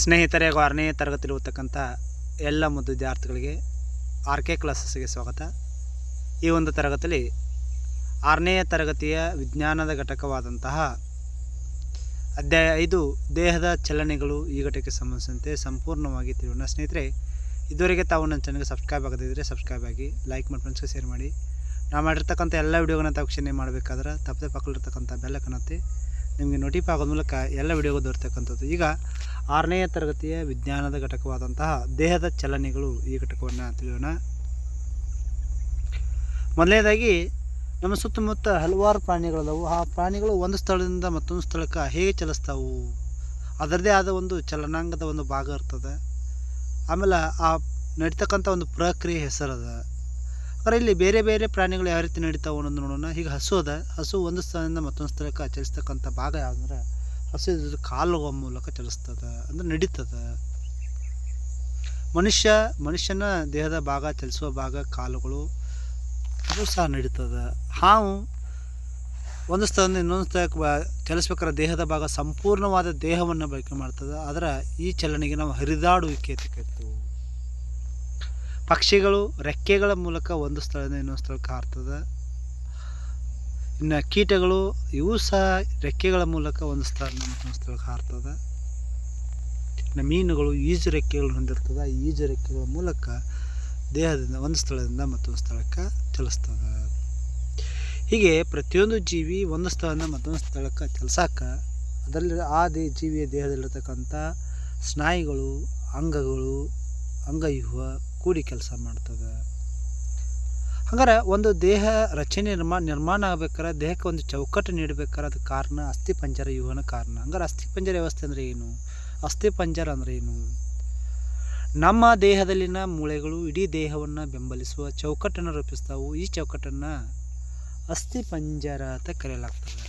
ಸ್ನೇಹಿತರೆ ಹಾಗೂ ಆರನೇ ತರಗತಿಯಲ್ಲಿ ಓದ್ತಕ್ಕಂಥ ಎಲ್ಲ ಮುದ್ದು ವಿದ್ಯಾರ್ಥಿಗಳಿಗೆ ಆರ್ ಕೆ ಕ್ಲಾಸಸ್ಗೆ ಸ್ವಾಗತ. ಈ ಒಂದು ತರಗತಿಯಲ್ಲಿ ಆರನೇ ತರಗತಿಯ ವಿಜ್ಞಾನದ ಘಟಕವಾದಂತಹ ಅಧ್ಯಾಯ ಐದು, ದೇಹದ ಚಲನೆಗಳು ಈ ಘಟಕಕ್ಕೆ ಸಂಬಂಧಿಸಿದಂತೆ ಸಂಪೂರ್ಣವಾಗಿ ತಿಳಿಯೋಣ. ಸ್ನೇಹಿತರೆ, ಇದುವರೆಗೆ ತಾವು ನನ್ನ ಚಾನಲ್ಗೆ ಸಬ್ಸ್ಕ್ರೈಬ್ ಆಗದಿದ್ದರೆ ಸಬ್ಸ್ಕ್ರೈಬ್ ಆಗಿ ಲೈಕ್ ಮಾಡಿ ಫ್ರೆಂಡ್ಸ್ಗೆ ಶೇರ್ ಮಾಡಿ. ನಾವು ಮಾಡಿರ್ತಕ್ಕಂಥ ಎಲ್ಲ ವಿಡಿಯೋಗಳನ್ನ ತಾವು ಮಾಡಬೇಕಾದ್ರೆ ತಪ್ಪದೆ ಬೆಲ್ಲ ಬೆಲ್ಲಕ್ಕನತ್ತೆ ನಿಮಗೆ ನೋಟಿಫ್ ಆಗೋದ ಮೂಲಕ ಎಲ್ಲ ವಿಡಿಯೋಗಳು ದೊರೆತಕ್ಕಂಥದ್ದು ಈಗ ಆರನೆಯ ತರಗತಿಯ ವಿಜ್ಞಾನದ ಘಟಕವಾದಂತಹ ದೇಹದ ಚಲನೆಗಳು ಈ ಘಟಕವನ್ನು ತಿಳಿಯೋಣ ಮೊದಲನೇದಾಗಿ, ನಮ್ಮ ಸುತ್ತಮುತ್ತ ಹಲವಾರು ಪ್ರಾಣಿಗಳದವು ಆ ಪ್ರಾಣಿಗಳು ಒಂದು ಸ್ಥಳದಿಂದ ಮತ್ತೊಂದು ಸ್ಥಳಕ್ಕೆ ಹೇಗೆ ಚಲಿಸ್ತಾವು? ಅದರದೇ ಆದ ಒಂದು ಚಲನಾಂಗದ ಒಂದು ಭಾಗ ಇರ್ತದೆ. ಆಮೇಲೆ ಆ ನಡೀತಕ್ಕಂಥ ಒಂದು ಪ್ರಕ್ರಿಯೆ ಹೆಸರದ. ಆದರೆ ಇಲ್ಲಿ ಬೇರೆ ಬೇರೆ ಪ್ರಾಣಿಗಳು ಯಾವ ರೀತಿ ನಡೀತಾವೆ ಅನ್ನೋದು ನೋಡೋಣ. ಈಗ ಹಸು ಅದ. ಹಸು ಒಂದು ಸ್ಥಳದಿಂದ ಮತ್ತೊಂದು ಸ್ಥಳಕ್ಕೆ ಚಲಿಸ್ತಕ್ಕಂಥ ಭಾಗ ಯಾವುದಂದ್ರೆ ಹಸು ಕಾಲು ಮೂಲಕ ಚಲಿಸ್ತದೆ, ಅಂದ್ರೆ ನಡೀತದೆ. ಮನುಷ್ಯ, ಮನುಷ್ಯನ ದೇಹದ ಭಾಗ, ಚಲಿಸುವ ಭಾಗ, ಕಾಲುಗಳು, ಅದು ಸಹ ನಡೀತದೆ. ಹಾವು ಒಂದು ಸ್ಥಳದಿಂದ ಇನ್ನೊಂದು ಸ್ಥಳಕ್ಕೆ ಚಲಿಸ್ಬೇಕಾದ್ರೆ ದೇಹದ ಭಾಗ ಸಂಪೂರ್ಣವಾದ ದೇಹವನ್ನು ಬಳಕೆ ಮಾಡ್ತದೆ. ಅದರ ಈ ಚಲನೆಗೆ ನಾವು ಹರಿದಾಡುವಿಕೆ ಅಂತ ಪಕ್ಷಿಗಳು ರೆಕ್ಕೆಗಳ ಮೂಲಕ ಒಂದು ಸ್ಥಳದಿಂದ ಇನ್ನೊಂದು ಸ್ಥಳಕ್ಕೆ ಹಾರ್ತದೆ. ಇನ್ನು ಕೀಟಗಳು ಇವು ಸಹ ರೆಕ್ಕೆಗಳ ಮೂಲಕ ಒಂದು ಸ್ಥಳದಿಂದ ಮತ್ತೊಂದು ಸ್ಥಳಕ್ಕೆ ಹಾರ್ತದೆ. ಇನ್ನು ಮೀನುಗಳು ಈಜು ರೆಕ್ಕೆಗಳು ಹೊಂದಿರ್ತದೆ. ಈಜು ರೆಕ್ಕೆಗಳ ಮೂಲಕ ದೇಹದಿಂದ ಒಂದು ಸ್ಥಳದಿಂದ ಮತ್ತೊಂದು ಸ್ಥಳಕ್ಕೆ ಚಲಿಸ್ತದೆ. ಹೀಗೆ ಪ್ರತಿಯೊಂದು ಜೀವಿ ಒಂದು ಸ್ಥಳದಿಂದ ಮತ್ತೊಂದು ಸ್ಥಳಕ್ಕೆ ಚಲಿಸಕ್ಕೆ ಅದರಲ್ಲಿ ಆ ದೇ ಜೀವಿಯ ದೇಹದಲ್ಲಿರ್ತಕ್ಕಂಥ ಸ್ನಾಯುಗಳು, ಅಂಗಗಳು, ಅಂಗವ್ಯೂಹ ಕೂಡಿ ಕೆಲಸ ಮಾಡ್ತದೆ. ಹಂಗಾರೆ ಒಂದು ದೇಹ ರಚನೆ ನಿರ್ಮಾ, ನಿರ್ಮಾಣ ಆಗ್ಬೇಕಾದ್ರೆ ದೇಹಕ್ಕೆ ಒಂದು ಚೌಕಟ್ಟು ನೀಡಬೇಕಾದ್ರೆ ಅದಕ್ಕೆ ಕಾರಣ ಅಸ್ಥಿ ಪಂಜರ ಯುವನ ಕಾರಣ. ಹಂಗಾರೆ ಅಸ್ಥಿ ಪಂಜರ ವ್ಯವಸ್ಥೆ ಅಂದರೆ ಏನು? ಅಸ್ಥಿ ಪಂಜರ ಅಂದರೆ ಏನು? ನಮ್ಮ ದೇಹದಲ್ಲಿನ ಮೂಳೆಗಳು ಇಡೀ ದೇಹವನ್ನು ಬೆಂಬಲಿಸುವ ಚೌಕಟ್ಟನ್ನು ರೂಪಿಸ್ತಾವು. ಈ ಚೌಕಟ್ಟನ್ನು ಅಸ್ಥಿ ಪಂಜರ ಅಂತ ಕರೆಯಲಾಗ್ತದೆ.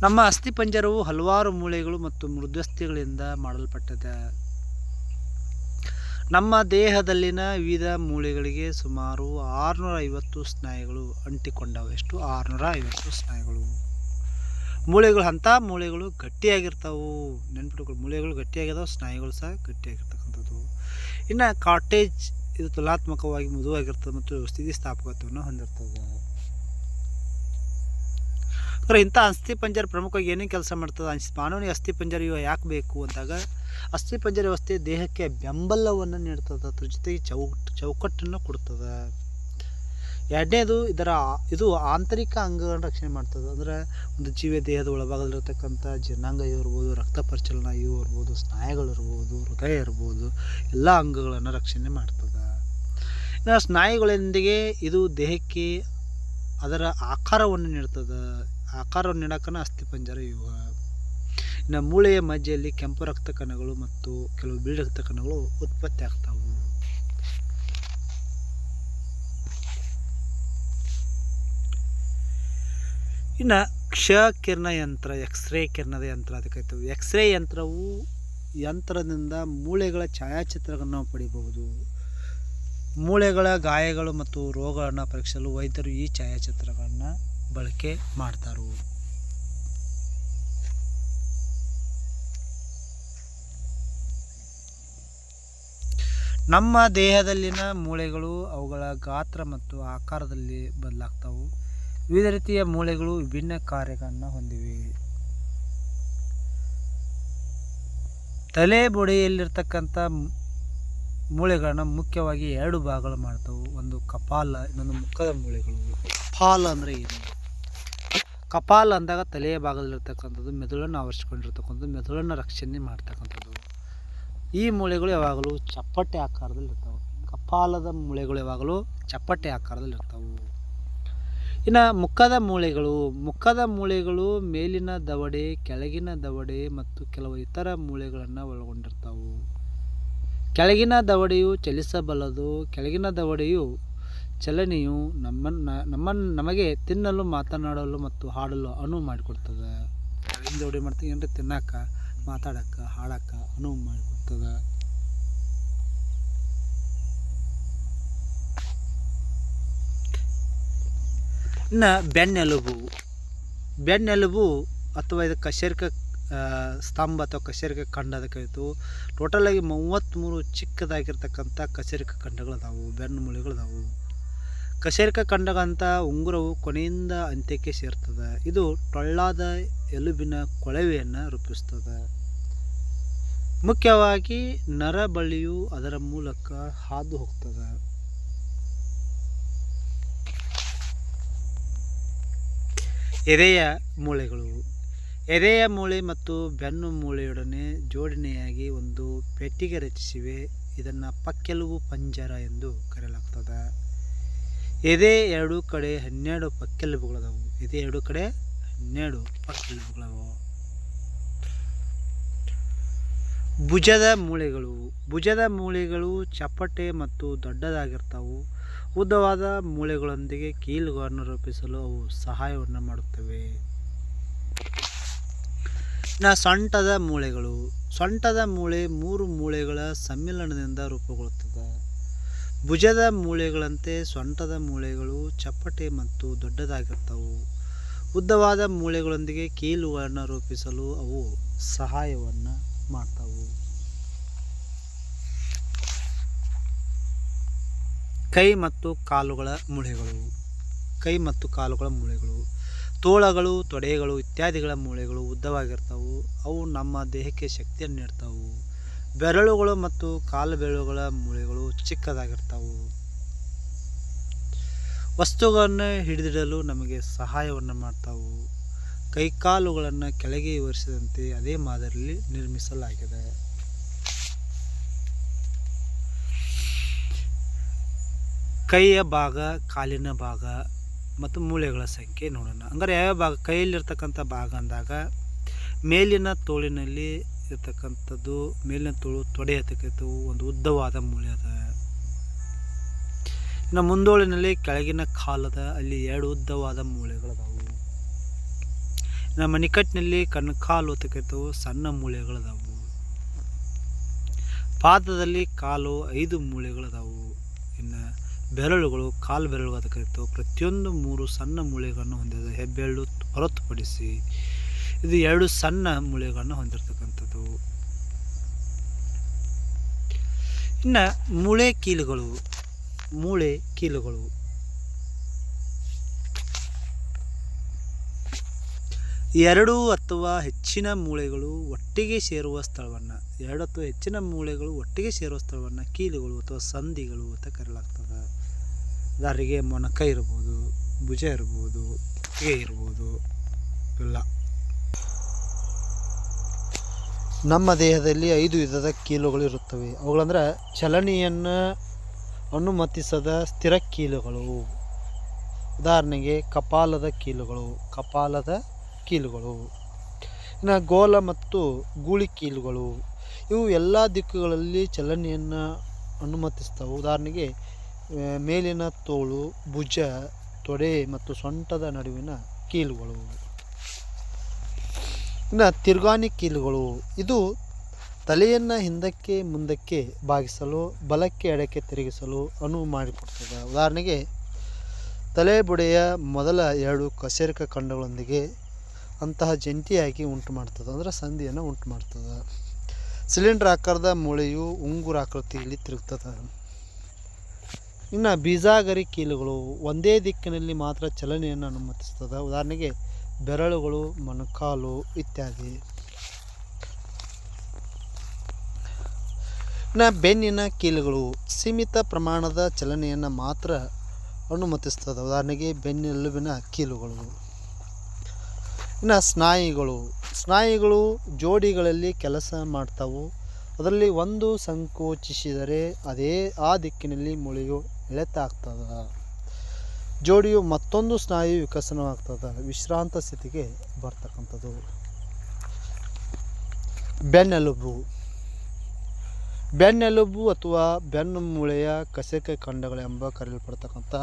ನಮ್ಮ ಅಸ್ಥಿ ಪಂಜರವು ಹಲವಾರು ಮೂಳೆಗಳು ಮತ್ತು ಮೃದ್ವಸ್ಥಿಗಳಿಂದ ಮಾಡಲ್ಪಟ್ಟಿದೆ. ನಮ್ಮ ದೇಹದಲ್ಲಿನ ವಿವಿಧ ಮೂಳೆಗಳಿಗೆ ಸುಮಾರು ಆರುನೂರ ಐವತ್ತು ಸ್ನಾಯುಗಳು ಅಂಟಿಕೊಂಡವು ಎಷ್ಟು ಆರುನೂರ ಐವತ್ತು ಸ್ನಾಯುಗಳು. ಮೂಳೆಗಳು ಅಂಥ ಮೂಳೆಗಳು ಗಟ್ಟಿಯಾಗಿರ್ತಾವೆ. ನೆನ್ಪಿಟ್ಕೊಳ್ಳಿ ಮೂಳೆಗಳು ಗಟ್ಟಿಯಾಗಿದಾವೆ ಸ್ನಾಯುಗಳು ಸಹ ಗಟ್ಟಿಯಾಗಿರ್ತಕ್ಕಂಥದ್ದು. ಇನ್ನು ಕಾಟೇಜ್ ಇದು ತುಲಾತ್ಮಕವಾಗಿ ಮೃದುವಾಗಿರ್ತದೆ ಮತ್ತು ಸ್ಥಿತಿಸ್ಥಾಪಕತ್ವವನ್ನು ಹೊಂದಿರ್ತದೆ. ಇಂಥ ಅಸ್ಥಿ ಪಂಜರ ಪ್ರಮುಖವಾಗಿ ಏನೇನು ಕೆಲಸ ಮಾಡ್ತದೆ ಮಾನವನಿಗೆ ಅಸ್ಥಿ ಪಂಜರ ಇವು ಯಾಕೆ ಬೇಕು ಅಂದಾಗ ಅಸ್ಥಿ ಪಂಜರ ವ್ಯವಸ್ಥೆ ದೇಹಕ್ಕೆ ಬೆಂಬಲವನ್ನು ನೀಡ್ತದೆ, ಅದ್ರ ಜೊತೆಗೆ ಚೌ ಚೌಕಟ್ಟನ್ನು ಕೊಡ್ತದೆ. ಎರಡನೇದು ಇದರ, ಇದು ಆಂತರಿಕ ಅಂಗಗಳನ್ನು ರಕ್ಷಣೆ ಮಾಡ್ತದೆ. ಅಂದರೆ ಒಂದು ಜೀವಿಯ ದೇಹದ ಒಳಭಾಗದಲ್ಲಿರ್ತಕ್ಕಂಥ ಜೀರ್ಣಾಂಗ ಇರ್ಬೋದು ರಕ್ತ ಪರಿಚಲನ ಇವು ಇರ್ಬೋದು ಸ್ನಾಯುಗಳಿರ್ಬೋದು, ಹೃದಯ ಇರ್ಬೋದು, ಎಲ್ಲ ಅಂಗಗಳನ್ನು ರಕ್ಷಣೆ ಮಾಡ್ತದೆ. ಇನ್ನು ಸ್ನಾಯುಗಳೊಂದಿಗೆ ಇದು ದೇಹಕ್ಕೆ ಅದರ ಆಕಾರವನ್ನು ನೀಡ್ತದೆ. ಆಕಾರವನ್ನು ನೀಡೋಕ್ಕನ ಅಸ್ಥಿಪಂಜರ ಇವು ಇನ್ನು ಮೂಳೆಯ ಮಜ್ಜೆಯಲ್ಲಿ ಕೆಂಪು ರಕ್ತ ಕಣಗಳು ಮತ್ತು ಕೆಲವು ಬಿಳಿ ರಕ್ತ ಕಣಗಳು ಉತ್ಪತ್ತಿ ಆಗ್ತಾವು ಇನ್ನು ಕ್ಷ ಕಿರಣ ಯಂತ್ರ ಎಕ್ಸ್ರೇ ಕಿರಣದ ಯಂತ್ರ ಕರಿತೀವಿ. ಎಕ್ಸ್ರೇ ಯಂತ್ರವು ಯಂತ್ರದಿಂದ ಮೂಳೆಗಳ ಛಾಯಾಚಿತ್ರಗಳನ್ನು ನಾವು ಪಡಿಬಹುದು. ಮೂಳೆಗಳ ಗಾಯಗಳು ಮತ್ತು ರೋಗಗಳನ್ನು ಪರೀಕ್ಷಿಸಲು ವೈದ್ಯರು ಈ ಛಾಯಾಚಿತ್ರಗಳನ್ನು ಬಳಕೆ ಮಾಡ್ತಾರೆ. ನಮ್ಮ ದೇಹದಲ್ಲಿನ ಮೂಳೆಗಳು ಅವುಗಳ ಗಾತ್ರ ಮತ್ತು ಆಕಾರದಲ್ಲಿ ಬದಲಾಗ್ತವು. ವಿವಿಧ ರೀತಿಯ ಮೂಳೆಗಳು ವಿಭಿನ್ನ ಕಾರ್ಯಗಳನ್ನು ಹೊಂದಿವೆ. ತಲೆ ಬುಡೆಯಲ್ಲಿರ್ತಕ್ಕಂಥ ಮೂಳೆಗಳನ್ನು ಮುಖ್ಯವಾಗಿ ಎರಡು ಭಾಗಗಳು ಮಾಡ್ತವೆ. ಒಂದು ಕಪಾಲ, ಇನ್ನೊಂದು ಮುಖದ ಮೂಳೆಗಳು. ಕಪಾಲ ಅಂದರೆ ಏನು? ಕಪಾಲ ಅಂದಾಗ ತಲೆಯ ಭಾಗದಲ್ಲಿರ್ತಕ್ಕಂಥದ್ದು, ಮೆದುಳನ್ನು ಆವರಿಸಿಕೊಂಡಿರ್ತಕ್ಕಂಥದ್ದು, ಮೆದುಳನ್ನು ರಕ್ಷಣೆ ಮಾಡ್ತಕ್ಕಂಥದ್ದು. ಈ ಮೂಳೆಗಳು ಯಾವಾಗಲೂ ಚಪ್ಪಟೆ ಆಕಾರದಲ್ಲಿ ಇರ್ತವೆ. ಕಪಾಲದ ಮೂಳೆಗಳು ಯಾವಾಗಲೂ ಚಪ್ಪಟೆ ಆಕಾರದಲ್ಲಿ ಇರ್ತವೆ. ಇನ್ನು ಮುಖದ ಮೂಳೆಗಳು ಮುಖದ ಮೂಳೆಗಳು ಮೇಲಿನ ದವಡೆ, ಕೆಳಗಿನ ದವಡೆ ಮತ್ತು ಕೆಲವು ಇತರ ಮೂಳೆಗಳನ್ನು ಒಳಗೊಂಡಿರ್ತವೆ. ಕೆಳಗಿನ ದವಡೆಯು ಚಲಿಸಬಲ್ಲದು, ಕೆಳಗಿನ ದವಡೆಯು ಚಲನೆಯು ನಮ್ಮನ್ನು ನಮ್ಮ ನಮಗೆ ತಿನ್ನಲು, ಮಾತನಾಡಲು ಮತ್ತು ಹಾಡಲು ಅನುವು ಮಾಡಿಕೊಡ್ತದೆ. ದವಡೆ ಮಾಡ್ತೀವಿ ಅಂದರೆ ತಿನ್ನಕ್ಕೆ ಮಾತಾಡಕ್ಕೆ ಹಾಡಕ್ಕೆ ಅನುವು ಮಾಡಿಕೊಡ್ತದೆ ಇನ್ನು ಬೆನ್ನೆಲುಬು. ಬೆನ್ನೆಲುಬು ಅಥವಾ ಇದು ಕಶೇರಿಕ ಸ್ತಂಭ ಅಥವಾ ಕಶೇರಿಕ ಖಂಡ ಅದಕ್ಕೆ ಕರಿತು ಟೋಟಲಾಗಿ ಮೂವತ್ತ್ಮೂರು ಚಿಕ್ಕದಾಗಿರ್ತಕ್ಕಂಥ ಕಶೇರಿಕ ಖಂಡಗಳದಾವು ಬೆನ್ನು ಮೂಳೆಗಳದಾವು ಕಶೇರಿಕ ಖಂಡಗಂತ ಉಂಗುರವು ಕೊನೆಯಿಂದ ಅಂತ್ಯಕ್ಕೆ ಸೇರ್ತದೆ. ಇದು ಟೊಳ್ಳಾದ ಎಲುಬಿನ ಕೊಳವೆಯನ್ನು ರೂಪಿಸ್ತದೆ. ಮುಖ್ಯವಾಗಿ ನರಬಳ್ಳಿಯು ಅದರ ಮೂಲಕ ಹಾದು ಹೋಗ್ತದೆ. ಎದೆಯ ಮೂಳೆಗಳು. ಎದೆಯ ಮೂಳೆ ಮತ್ತು ಬೆನ್ನು ಮೂಳೆಯೊಡನೆ ಜೋಡಣೆಯಾಗಿ ಒಂದು ಪೆಟ್ಟಿಗೆ ರಚಿಸಿವೆ. ಇದನ್ನು ಪಕ್ಕೆಲುಬು ಪಂಜರ ಎಂದು ಕರೆಯಲಾಗ್ತದೆ. ಎದೆ ಎರಡು ಕಡೆ ಹನ್ನೆರಡು ಪಕ್ಕೆಲುಬುಗಳದಾವು. ಎದೆ ಎರಡು ಕಡೆ ಹನ್ನೆರಡು ಪಕ್ಕೆಲುಬುಗಳವು ಭುಜದ ಮೂಳೆಗಳು. ಭುಜದ ಮೂಳೆಗಳು ಚಪ್ಪಟೆ ಮತ್ತು ದೊಡ್ಡದಾಗಿರ್ತಾವು. ಉದ್ದವಾದ ಮೂಳೆಗಳೊಂದಿಗೆ ಕೀಲುಗಳನ್ನು ರೂಪಿಸಲು ಅವು ಸಹಾಯವನ್ನು ಮಾಡುತ್ತವೆ. ಇನ್ನು ಸೊಂಟದ ಮೂಳೆಗಳು. ಸೊಂಟದ ಮೂಳೆ ಮೂರು ಮೂಳೆಗಳ ಸಮ್ಮಿಲನದಿಂದ ರೂಪುಗೊಳ್ಳುತ್ತದೆ. ಭುಜದ ಮೂಳೆಗಳಂತೆ ಸೊಂಟದ ಮೂಳೆಗಳು ಚಪ್ಪಟೆ ಮತ್ತು ದೊಡ್ಡದಾಗಿರ್ತವು. ಉದ್ದವಾದ ಮೂಳೆಗಳೊಂದಿಗೆ ಕೀಲುಗಳನ್ನು ರೂಪಿಸಲು ಅವು ಸಹಾಯವನ್ನು ಮಾಡ್ತಾವು. ಕೈ ಮತ್ತು ಕಾಲುಗಳ ಮೂಳೆಗಳು. ಕೈ ಮತ್ತು ಕಾಲುಗಳ ಮೂಳೆಗಳು. ತೋಳಗಳು, ತೊಡೆಗಳು ಇತ್ಯಾದಿಗಳ ಮೂಳೆಗಳು ಉದ್ದವಾಗಿರ್ತವು. ಅವು ನಮ್ಮ ದೇಹಕ್ಕೆ ಶಕ್ತಿಯನ್ನು ನೀಡ್ತಾವು. ಬೆರಳುಗಳು ಮತ್ತು ಕಾಲು ಬೆರಳುಗಳ ಮೂಳೆಗಳು ಚಿಕ್ಕದಾಗಿರ್ತವು. ವಸ್ತುಗಳನ್ನು ಹಿಡಿದಿಡಲು ನಮಗೆ ಸಹಾಯವನ್ನು ಮಾಡ್ತಾವು. ಕೈಕಾಲುಗಳನ್ನು ಕೆಳಗೆ ವಿವರಿಸಿದಂತೆ ಅದೇ ಮಾದರಿಯಲ್ಲಿ ನಿರ್ಮಿಸಲಾಗಿದೆ. ಕೈಯ ಭಾಗ, ಕಾಲಿನ ಭಾಗ ಮತ್ತು ಮೂಳೆಗಳ ಸಂಖ್ಯೆ ನೋಡೋಣ. ಹಂಗಾರೆ ಯಾವ್ಯಾವ ಭಾಗ? ಕೈಯಲ್ಲಿರ್ತಕ್ಕಂಥ ಭಾಗ ಅಂದಾಗ ಮೇಲಿನ ತೋಳಿನಲ್ಲಿ ಇರ್ತಕ್ಕಂಥದ್ದು, ಮೇಲಿನ ತೋಳು ತೊಡೆ ಇರ್ತಕ್ಕಂಥವು ಒಂದು ಉದ್ದವಾದ ಮೂಳೆ ಅದ. ಇನ್ನು ಮುಂದೋಳಿನಲ್ಲಿ ಕೆಳಗಿನ ಕಾಲದ ಅಲ್ಲಿ ಎರಡು ಉದ್ದವಾದ ಮೂಳೆಗಳದಾವು. ಇನ್ನು ನಿಕಟ್ನಲ್ಲಿ ಕಣ್ಕಾಲು ಅಂತಕ್ಕಂಥವು ಸಣ್ಣ ಮೂಳೆಗಳದಾವು. ಪಾದದಲ್ಲಿ ಕಾಲು ಐದು ಮೂಳೆಗಳದಾವು. ಇನ್ನು ಬೆರಳುಗಳು ಕಾಲು ಬೆರಳುಗಳು ಅದಕ್ಕೆ ಪ್ರತಿಯೊಂದು ಮೂರು ಸಣ್ಣ ಮೂಳೆಗಳನ್ನು ಹೊಂದಿದೆ ಹೆಬ್ಬೆರಳು ಹೊರತುಪಡಿಸಿ ಇದು ಎರಡು ಸಣ್ಣ ಮೂಳೆಗಳನ್ನು ಹೊಂದಿರತಕ್ಕಂಥದ್ದು. ಇನ್ನು ಮೂಳೆ ಕೀಲುಗಳು ಮೂಳೆ ಕೀಲುಗಳು. ಎರಡು ಅಥವಾ ಹೆಚ್ಚಿನ ಮೂಳೆಗಳು ಒಟ್ಟಿಗೆ ಸೇರುವ ಸ್ಥಳವನ್ನು, ಎರಡು ಅಥವಾ ಹೆಚ್ಚಿನ ಮೂಳೆಗಳು ಒಟ್ಟಿಗೆ ಸೇರುವ ಸ್ಥಳವನ್ನು ಕೀಲುಗಳು ಅಥವಾ ಸಂಧಿಗಳು ಅಂತ ಕರೆಯಲಾಗ್ತದೆ. ಉದಾಹರಣೆಗೆ ಮೊಣಕ ಇರ್ಬೋದು, ಭುಜ ಇರ್ಬೋದು ಕೇ ಇರ್ಬೋದು ಇಲ್ಲ ನಮ್ಮ ದೇಹದಲ್ಲಿ ಐದು ವಿಧದ ಕೀಲುಗಳು ಇರುತ್ತವೆ. ಅವುಗಳಂದ್ರೆ ಚಲನೆಯನ್ನು ಅನುಮತಿಸದ ಸ್ಥಿರ ಕೀಲುಗಳು. ಉದಾಹರಣೆಗೆ ಕಪಾಲದ ಕೀಲುಗಳು. ಕಪಾಲದ ಕೀಲುಗಳು. ಇನ್ನು ಗೋಲ ಮತ್ತು ಗೂಳಿ ಕೀಲುಗಳು. ಇವು ಎಲ್ಲ ದಿಕ್ಕುಗಳಲ್ಲಿ ಚಲನೆಯನ್ನು ಅನುಮತಿಸ್ತವೆ. ಉದಾಹರಣೆಗೆ ಮೇಲಿನ ತೋಳು, ಭುಜ, ತೊಡೆ ಮತ್ತು ಸೊಂಟದ ನಡುವಿನ ಕೀಲುಗಳು. ಇನ್ನು ತಿರ್ಗಾಣಿ ಕೀಲುಗಳು. ಇದು ತಲೆಯನ್ನು ಹಿಂದಕ್ಕೆ ಮುಂದಕ್ಕೆ ಬಾಗಿಸಲು, ಬಲಕ್ಕೆ ಎಡಕ್ಕೆ ತಿರುಗಿಸಲು ಅನುವು ಮಾಡಿಕೊಡ್ತದೆ. ಉದಾಹರಣೆಗೆ ತಲೆಬುಡೆಯ ಮೊದಲ ಎರಡು ಕಶೇರುಕ ಖಂಡಗಳೊಂದಿಗೆ ಅಂತಹ ಜಂಟಿಯಾಗಿ ಉಂಟು ಮಾಡ್ತದೆ ಅಂದರೆ ಸಂಧಿಯನ್ನು ಉಂಟು ಮಾಡ್ತದೆ ಸಿಲಿಂಡರ್ ಆಕಾರದ ಮೂಳೆಯು ಉಂಗುರ ಆಕೃತಿಯಲ್ಲಿ ತಿರುಗ್ತದೆ. ಇನ್ನು ಬೀಜಾಗರಿ ಕೀಲುಗಳು ಒಂದೇ ದಿಕ್ಕಿನಲ್ಲಿ ಮಾತ್ರ ಚಲನೆಯನ್ನು ಅನುಮತಿಸ್ತದೆ. ಉದಾಹರಣೆಗೆ ಬೆರಳುಗಳು, ಮೊಣಕಾಲು ಇತ್ಯಾದಿ. ಇನ್ನು ಬೆನ್ನಿನ ಕೀಲುಗಳು ಸೀಮಿತ ಪ್ರಮಾಣದ ಚಲನೆಯನ್ನು ಮಾತ್ರ ಅನುಮತಿಸ್ತದೆ. ಉದಾಹರಣೆಗೆ ಬೆನ್ನೆಲುಬಿನ ಕೀಲುಗಳು. ಇನ್ನು ಸ್ನಾಯುಗಳು ಸ್ನಾಯುಗಳು ಜೋಡಿಗಳಲ್ಲಿ ಕೆಲಸ ಮಾಡ್ತಾವು. ಅದರಲ್ಲಿ ಒಂದು ಸಂಕೋಚಿಸಿದರೆ ಅದೇ ಆ ದಿಕ್ಕಿನಲ್ಲಿ ಮೂಳೆಯು ಎಳೆತ ಆಗ್ತದೆ ಜೋಡಿಯು ಮತ್ತೊಂದು ಸ್ನಾಯು ವಿಕಸನವಾಗ್ತದೆ, ವಿಶ್ರಾಂತ ಸ್ಥಿತಿಗೆ ಬರ್ತಕ್ಕಂಥದ್ದು. ಬೆನ್ನೆಲುಬು. ಬೆನ್ನೆಲುಬು ಅಥವಾ ಬೆನ್ನು ಮೂಳೆಯ ಕಸೆಕೆ ಖಂಡಗಳೆಂಬ ಕರೆಯಲ್ಪಡ್ತಕ್ಕಂಥ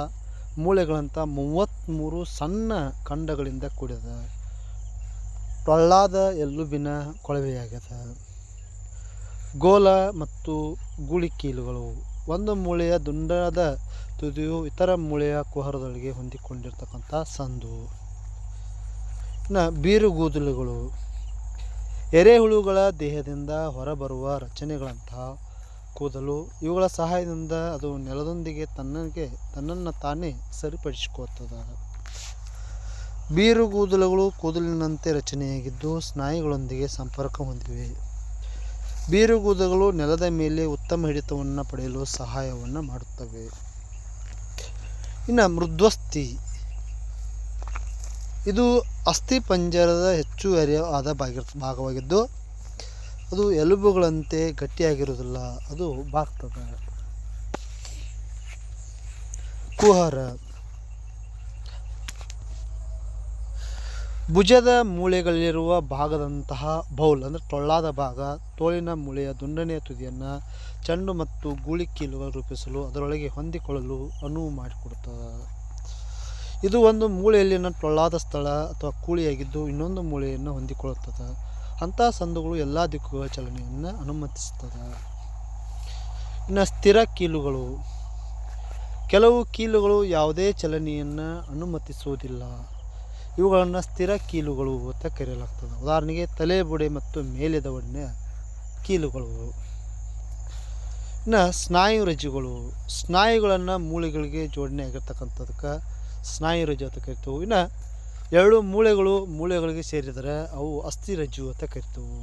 ಮೂಳೆಗಳಂಥ ಮೂವತ್ತ್ಮೂರು ಸಣ್ಣ ಖಂಡಗಳಿಂದ ಕೂಡಿದೆ. ಟೊಳ್ಳಾದ ಎಲುಬಿನ ಕೊಳವೆಯಾಗ್ಯದ. ಗೋಲ ಮತ್ತು ಗೂಳಿಕೀಲುಗಳು ಒಂದು ಮೂಳೆಯ ದುಂಡಾದ ತುದಿಯು ಇತರ ಮೂಳೆಯ ಕುಹರದೊಳಗೆ ಹೊಂದಿಕೊಂಡಿರ್ತಕ್ಕಂಥ ಸಂದು. ಇನ್ನು ಬೀರುಗೂದಲುಗಳು ಎರೆಹುಳುಗಳ ದೇಹದಿಂದ ಹೊರಬರುವ ರಚನೆಗಳಂತಹ ಕೂದಲು, ಇವುಗಳ ಸಹಾಯದಿಂದ ಅದು ನೆಲದೊಂದಿಗೆ ತನ್ನಗೆ ತನ್ನನ್ನು ತಾನೇ ಸರಿಪಡಿಸಿಕೊಳ್ತದೆ. ಬೀರುಗೂದಲುಗಳು ಕೂದಲಿನಂತೆ ರಚನೆಯಾಗಿದ್ದು ಸ್ನಾಯುಗಳೊಂದಿಗೆ ಸಂಪರ್ಕ ಹೊಂದಿವೆ. ಬೀರುಗೂದಲುಗಳು ನೆಲದ ಮೇಲೆ ಉತ್ತಮ ಹಿಡಿತವನ್ನು ಪಡೆಯಲು ಸಹಾಯವನ್ನು ಮಾಡುತ್ತವೆ. ಇನ್ನು ಮೃದ್ವಸ್ಥಿ ಇದು ಅಸ್ಥಿಪಂಜರದ ಅರಿಯ ಭಾಗ ಭಾಗವಾಗಿದ್ದು ಅದು ಎಲುಬುಗಳಂತೆ ಗಟ್ಟಿಯಾಗಿರುವುದಿಲ್ಲ, ಅದು ಬಾಗ್ತದೆ ಕುಹರ. ಭುಜದ ಮೂಳೆಗಳಲ್ಲಿರುವ ಭಾಗದಂತಹ ಬೌಲ್, ಅಂದರೆ ಟೊಳ್ಳಾದ ಭಾಗ, ತೋಳಿನ ಮೂಳೆಯ ದುಂಡನೆಯ ತುದಿಯನ್ನು ಚೆಂಡು ಮತ್ತು ಗೂಳಿ ಕೀಲುಗಳು ರೂಪಿಸಲು, ಅದರೊಳಗೆ ಹೊಂದಿಕೊಳ್ಳಲು ಅನುವು ಮಾಡಿಕೊಡುತ್ತದೆ. ಇದು ಒಂದು ಮೂಳೆಯಲ್ಲಿನ ಟೊಳ್ಳಾದ ಸ್ಥಳ ಅಥವಾ ಕೂಳಿಯಾಗಿದ್ದು ಇನ್ನೊಂದು ಮೂಳೆಯನ್ನು ಹೊಂದಿಕೊಳ್ಳುತ್ತದೆ. ಅಂತಹ ಸಂದುಗಳು ಎಲ್ಲ ದಿಕ್ಕುಗಳ ಚಲನೆಯನ್ನು ಅನುಮತಿಸುತ್ತದೆ. ಇನ್ನು ಸ್ಥಿರ ಕೀಲುಗಳು. ಕೆಲವು ಕೀಲುಗಳು ಯಾವುದೇ ಚಲನೆಯನ್ನು ಅನುಮತಿಸುವುದಿಲ್ಲ. ಇವುಗಳನ್ನು ಸ್ಥಿರ ಕೀಲುಗಳು ಅಂತ ಕರೆಯಲಾಗ್ತದೆ. ಉದಾಹರಣೆಗೆ ತಲೆಬುಡೆ ಮತ್ತು ಮೇಲೆದ ಒಡನೆ ಕೀಲುಗಳು. ಇನ್ನು ಸ್ನಾಯು ರಜ್ಜುಗಳು ಸ್ನಾಯುಗಳನ್ನು ಮೂಳೆಗಳಿಗೆ ಜೋಡಣೆ ಆಗಿರ್ತಕ್ಕಂಥದಕ್ಕೆ ಸ್ನಾಯು ರಜ್ಜು ಅಂತ ಕರಿತವು. ಇನ್ನು ಎರಡು ಮೂಳೆಗಳು ಮೂಳೆಗಳಿಗೆ ಸೇರಿದರೆ ಅವು ಅಸ್ಥಿ ರಜ್ಜು ಅಂತ ಕರಿತವು.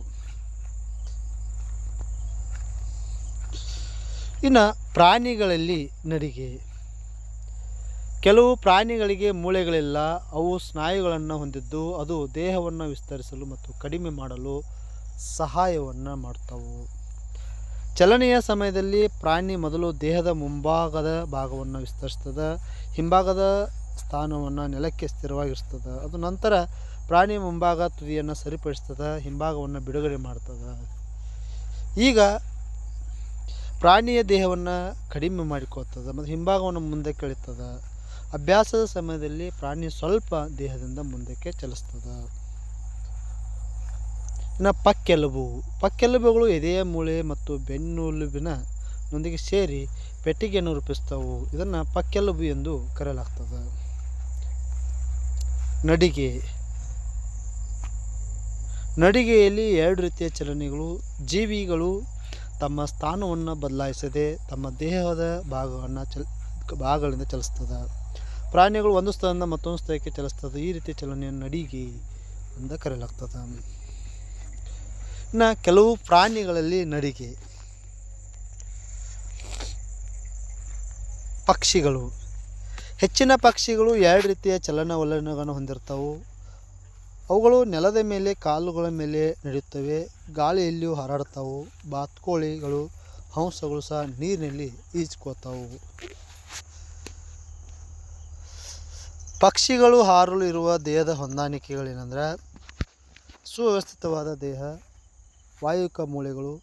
ಇನ್ನು ಪ್ರಾಣಿಗಳಲ್ಲಿ ನಡಿಗೆ. ಕೆಲವು ಪ್ರಾಣಿಗಳಿಗೆ ಮೂಳೆಗಳಿಲ್ಲ, ಅವು ಸ್ನಾಯುಗಳನ್ನು ಹೊಂದಿದ್ದು, ಅದು ದೇಹವನ್ನು ವಿಸ್ತರಿಸಲು ಮತ್ತು ಕಡಿಮೆ ಮಾಡಲು ಸಹಾಯವನ್ನು ಮಾಡ್ತವು. ಚಲನೆಯ ಸಮಯದಲ್ಲಿ ಪ್ರಾಣಿ ಮೊದಲು ದೇಹದ ಮುಂಭಾಗದ ಭಾಗವನ್ನು ವಿಸ್ತರಿಸ್ತದೆ, ಹಿಂಭಾಗದ ಸ್ಥಾನವನ್ನು ನೆಲಕ್ಕೆ ಸ್ಥಿರವಾಗಿರ್ತದೆ ಅದು ನಂತರ ಪ್ರಾಣಿ ಮುಂಭಾಗ ತುದಿಯನ್ನು ಸರಿಪಡಿಸ್ತದೆ, ಹಿಂಭಾಗವನ್ನು ಬಿಡುಗಡೆ ಮಾಡ್ತದೆ. ಈಗ ಪ್ರಾಣಿಯ ದೇಹವನ್ನು ಕಡಿಮೆ ಮಾಡಿಕೊಳ್ತದೆ ಮತ್ತು ಹಿಂಭಾಗವನ್ನು ಮುಂದೆ ಎಳಿತದೆ ಅಭ್ಯಾಸದ ಸಮಯದಲ್ಲಿ ಪ್ರಾಣಿ ಸ್ವಲ್ಪ ದೇಹದಿಂದ ಮುಂದಕ್ಕೆ ಚಲಿಸ್ತದೆ. ಇನ್ನು ಪಕ್ಕೆಲುಬು. ಪಕ್ಕೆಲುಬುಗಳು ಎದೆಯ ಮೂಳೆ ಮತ್ತು ಬೆನ್ನುಲುಬಿನ ನೊಂದಿಗೆ ಸೇರಿ ಪೆಟ್ಟಿಗೆಯನ್ನು ರೂಪಿಸ್ತವು ಇದನ್ನು ಪಕ್ಕೆಲುಬು ಎಂದು ಕರೆಯಲಾಗ್ತದೆ. ನಡಿಗೆ. ನಡಿಗೆಯಲ್ಲಿ ಎರಡು ರೀತಿಯ ಚಲನೆಗಳು. ಜೀವಿಗಳು ತಮ್ಮ ಸ್ಥಾನವನ್ನು ಬದಲಾಯಿಸದೆ ತಮ್ಮ ದೇಹದ ಭಾಗವನ್ನು ಚಲ್ ಭಾಗಗಳಿಂದ ಚಲಿಸ್ತದೆ. ಪ್ರಾಣಿಗಳು ಒಂದು ಸ್ಥಳದಿಂದ ಮತ್ತೊಂದು ಸ್ಥಳಕ್ಕೆ ಚಲಿಸ್ತದೆ. ಈ ರೀತಿ ಚಲನೆಯನ್ನು ನಡಿಗೆ ಅಂತ ಕರೆಯಲಾಗ್ತದೆ. ಇನ್ನು ಕೆಲವು ಪ್ರಾಣಿಗಳಲ್ಲಿ ನಡಿಗೆ. ಪಕ್ಷಿಗಳು. ಹೆಚ್ಚಿನ ಪಕ್ಷಿಗಳು ಎರಡು ರೀತಿಯ ಚಲನವಲನಗಳನ್ನು ಹೊಂದಿರ್ತವೆ. ಅವುಗಳು ನೆಲದ ಮೇಲೆ, ಕಾಲುಗಳ ಮೇಲೆ ನಡೆಯುತ್ತವೆ. ಗಾಳಿಯಲ್ಲಿಯೂ ಹಾರಾಡ್ತಾವು ಬಾತ್ಕೋಳಿಗಳು, ಹಂಸಗಳು ಸಹ ನೀರಿನಲ್ಲಿ ಈಜ್ಕೋತಾವು ಪಕ್ಷಿಗಳು ಹಾರಲು ಇರುವ ದೇಹದ ಹೊಂದಾಣಿಕೆಗಳೇನೆಂದ್ರೆ ಸುವ್ಯವಸ್ಥಿತವಾದ ದೇಹ ವಾಯುಕ ಮೂಳೆಗಳು,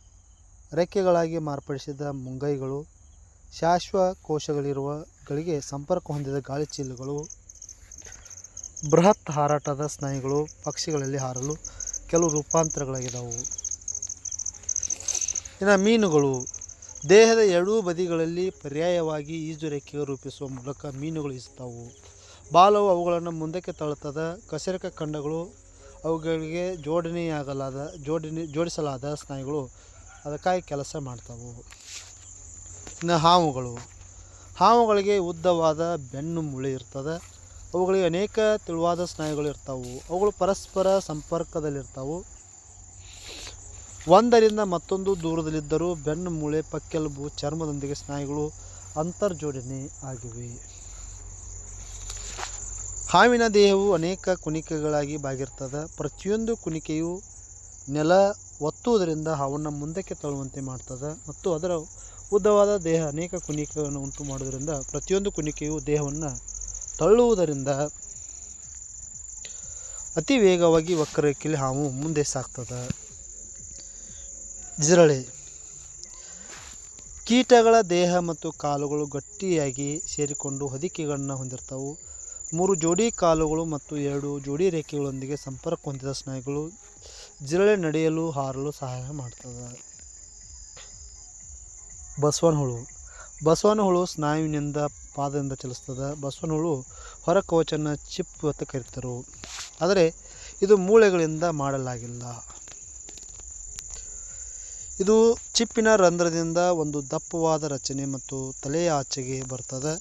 ರೆಕ್ಕೆಗಳಾಗಿ ಮಾರ್ಪಡಿಸಿದ ಮುಂಗೈಗಳು ಶ್ವಾಸಕೋಶಗಳಿರುವಗಳಿಗೆ ಸಂಪರ್ಕ ಹೊಂದಿದ ಗಾಳಿ ಚೀಲಗಳು, ಬೃಹತ್ ಹಾರಾಟದ ಸ್ನಾಯುಗಳು ಪಕ್ಷಿಗಳಲ್ಲಿ ಹಾರಲು ಕೆಲವು ರೂಪಾಂತರಗಳಾಗಿದ್ದಾವು ಇನ್ನು ಮೀನುಗಳು, ದೇಹದ ಎರಡೂ ಬದಿಗಳಲ್ಲಿ ಪರ್ಯಾಯವಾಗಿ ಈಜು ರೆಕ್ಕೆಯು ರೂಪಿಸುವ ಮೂಲಕ ಮೀನುಗಳು ಈಜುತ್ತಾವು ಬಾಲವು ಅವುಗಳನ್ನು ಮುಂದಕ್ಕೆ ತಳ್ಳುತ್ತದೆ ಕಶೇರುಕ ಖಂಡಗಳು ಅವುಗಳಿಗೆ ಜೋಡಣೆಯಾಗಲಾದ, ಜೋಡಣೆ, ಜೋಡಿಸಲಾದ ಸ್ನಾಯುಗಳು ಅದಕ್ಕಾಗಿ ಕೆಲಸ ಮಾಡ್ತವು. ಇನ್ನು ಹಾವುಗಳು. ಹಾವುಗಳಿಗೆ ಉದ್ದವಾದ ಬೆನ್ನು ಮೂಳೆ ಇರ್ತದೆ, ಅವುಗಳಿಗೆ ಅನೇಕ ತೆಳುವಾದ ಸ್ನಾಯುಗಳು ಇರ್ತಾವು. ಅವುಗಳು ಪರಸ್ಪರ ಸಂಪರ್ಕದಲ್ಲಿರ್ತಾವು. ಒಂದರಿಂದ ಮತ್ತೊಂದು ದೂರದಲ್ಲಿದ್ದರೂ ಬೆನ್ನು ಮೂಳೆ ಪಕ್ಕೆಲುಬು, ಚರ್ಮದೊಂದಿಗೆ ಸ್ನಾಯುಗಳು ಅಂತರ್ಜೋಡಣೆ ಆಗಿವೆ. ಹಾವಿನ ದೇಹವು ಅನೇಕ ಕುಣಿಕೆಗಳಾಗಿ ಬಾಗಿರ್ತದೆ. ಪ್ರತಿಯೊಂದು ಕುಣಿಕೆಯು ನೆಲ ಒತ್ತುವುದರಿಂದ ಹಾವನ್ನು ಮುಂದಕ್ಕೆ ತಳ್ಳುವಂತೆ ಮಾಡ್ತದೆ. ಮತ್ತು ಅದರ ಉದ್ದವಾದ ದೇಹ ಅನೇಕ ಕುಣಿಕೆಗಳನ್ನು ಉಂಟು ಮಾಡುವುದರಿಂದ ಪ್ರತಿಯೊಂದು ಕುಣಿಕೆಯು ದೇಹವನ್ನು ತಳ್ಳುವುದರಿಂದ ಅತಿ ವೇಗವಾಗಿ ವಕ್ರಕ್ಕೆ ಹಾವು ಮುಂದೆ ಸಾಕ್ತದೆ ಜಿರಳೆ ಕೀಟಗಳ ದೇಹ ಮತ್ತು ಕಾಲುಗಳು ಗಟ್ಟಿಯಾಗಿ ಸೇರಿಕೊಂಡು ಹೊದಿಕೆಗಳನ್ನು ಹೊಂದಿರ್ತವು. ಮೂರು ಜೋಡಿ ಕಾಲುಗಳು ಮತ್ತು ಎರಡು ಜೋಡಿ ರೇಖೆಗಳೊಂದಿಗೆ ಸಂಪರ್ಕ ಹೊಂದಿದ ಸ್ನಾಯುಗಳು ಜಿರಳೆ ನಡೆಯಲು ಹಾರಲು ಸಹಾಯ ಮಾಡ್ತದೆ. ಬಸವನ ಹುಳು ಬಸವನ ಹುಳು ಸ್ನಾಯುವಿನಿಂದ ಪಾದದಿಂದ ಚಲಿಸ್ತದೆ. ಬಸವನ ಹುಳು ಹೊರ ಕವಚನ ಚಿಪ್ ಅಂತ ಕರೀತಾರೆ. ಆದರೆ ಇದು ಮೂಳೆಗಳಿಂದ ಮಾಡಲಾಗಿಲ್ಲ. ಇದು ಚಿಪ್ಪಿನ ರಂಧ್ರದಿಂದ ಒಂದು ದಪ್ಪವಾದ ರಚನೆ ಮತ್ತು ತಲೆಯ ಆಚೆಗೆ ಬರ್ತದೆ.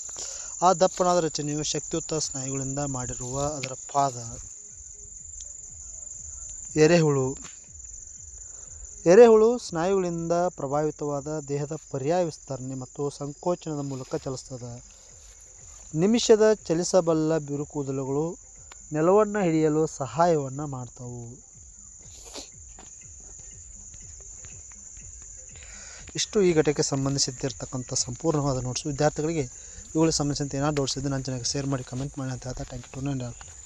ಆ ದಪ್ಪನಾದ ರಚನೆಯು ಶಕ್ತಿಯುತ ಸ್ನಾಯುಗಳಿಂದ ಮಾಡಿರುವ ಅದರ ಪಾದ. ಎರೆಹುಳು. ಎರೆಹುಳು ಸ್ನಾಯುಗಳಿಂದ ಪ್ರಭಾವಿತವಾದ ದೇಹದ ಪರ್ಯಾಯ ವಿಸ್ತರಣೆ ಮತ್ತು ಸಂಕೋಚನದ ಮೂಲಕ ಚಲಿಸ್ತದೆ. ನಿಮಿಷದ ಚಲಿಸಬಲ್ಲ ಬಿರುಕೂದಲುಗಳು ನೆಲವನ್ನು ಹಿಡಿಯಲು ಸಹಾಯವನ್ನು ಮಾಡ್ತವು. ಇಷ್ಟು ಈ ಘಟಕಕ್ಕೆ ಸಂಬಂಧಿಸಿದ್ದಿರ್ತಕ್ಕಂಥ ಸಂಪೂರ್ಣವಾದ ನೋಟ್ಸು. ವಿದ್ಯಾರ್ಥಿಗಳಿಗೆ ಇವುಗಳಿಗೆ ಸಂಬಂಧಿಸಿದಂತೆ ಏನಾದರೂ ಡೌಟ್ಸ್ ಇದ್ದರೆ ನನ್ನ ಚೆನ್ನಾಗಿ ಶೇರ್ ಮಾಡಿ ಕಮೆಂಟ್ ಮಾಡಿ ಅಂತ ಹೇಳ್ತಾ ಥ್ಯಾಂಕ್ ಯು ಟು